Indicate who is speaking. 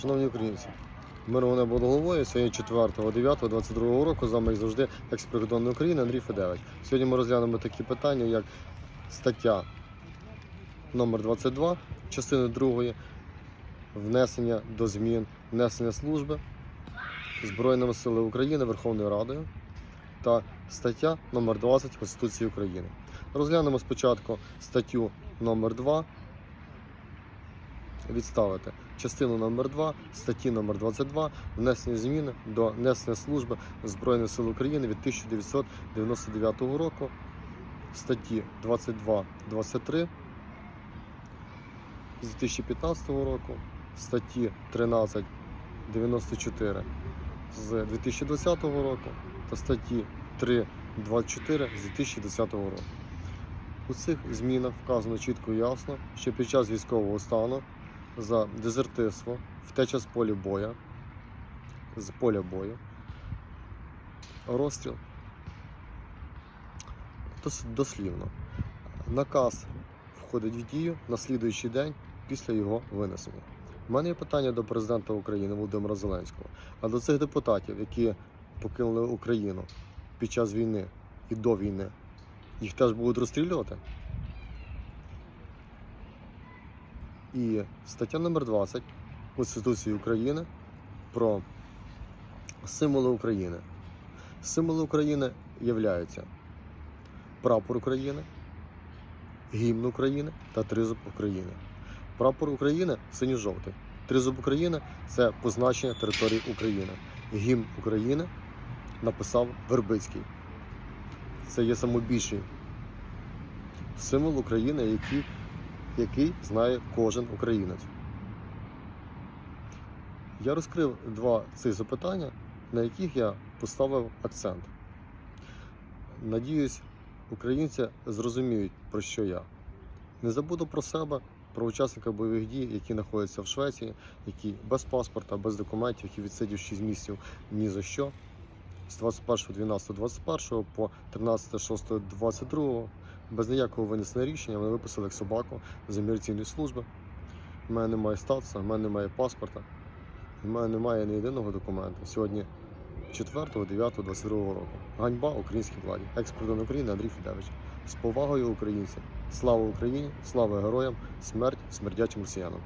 Speaker 1: Шановні українці, миру небо над головою. Сьогодні 4.9.22 року. З вами завжди екс-прикордонної України Андрій Федевич. Сьогодні ми розглянемо такі питання, як стаття номер 22 частини 2 внесення до змін, внесення служби Збройними силами України Верховною Радою та стаття номер 20 Конституції України. Розглянемо спочатку статтю номер 2 відставити частину номер 2 статті номер 22 внесення зміни до несення служби Збройних сил України від 1999 року статті 22-23 з 2015 року, статті 13-94 з 2020 року та статті 3-24 з 2010 року. У цих змінах вказано чітко і ясно, що під час військового стану за дезертирство, втеча з поля боя, з поля бою, розстріл. Дос- Дослівно. Наказ входить в дію на слідуючий день після його винесення. У мене є питання до президента України Володимира Зеленського, а до цих депутатів, які покинули Україну під час війни і до війни, їх теж будуть розстрілювати? І стаття номер 20 Конституції України про символи України. Символи України являються прапор України, гімн України та тризуб України. Прапор України синьо-жовтий. Тризуб України це позначення території України. Гімн України написав Вербицький. Це є найбільший символ України, який який знає кожен українець. Я розкрив два цих запитання, на яких я поставив акцент. Надіюсь, українці зрозуміють, про що я. Не забуду про себе, про учасника бойових дій, які знаходяться в Швеції, які без паспорта, без документів, які відсидів 6 місяців ні за що. З 21.12.21 по 13.06.22 без ніякого винесення рішення вони виписали як собаку з імміграційної служби. У мене немає статусу, в мене немає паспорта, в мене немає ні єдиного документу. Сьогодні 4.9.22 року. Ганьба українській владі. Екс-президент України Андрій Федевич. З повагою українців. Слава Україні, слава героям, смерть смердячим росіянам.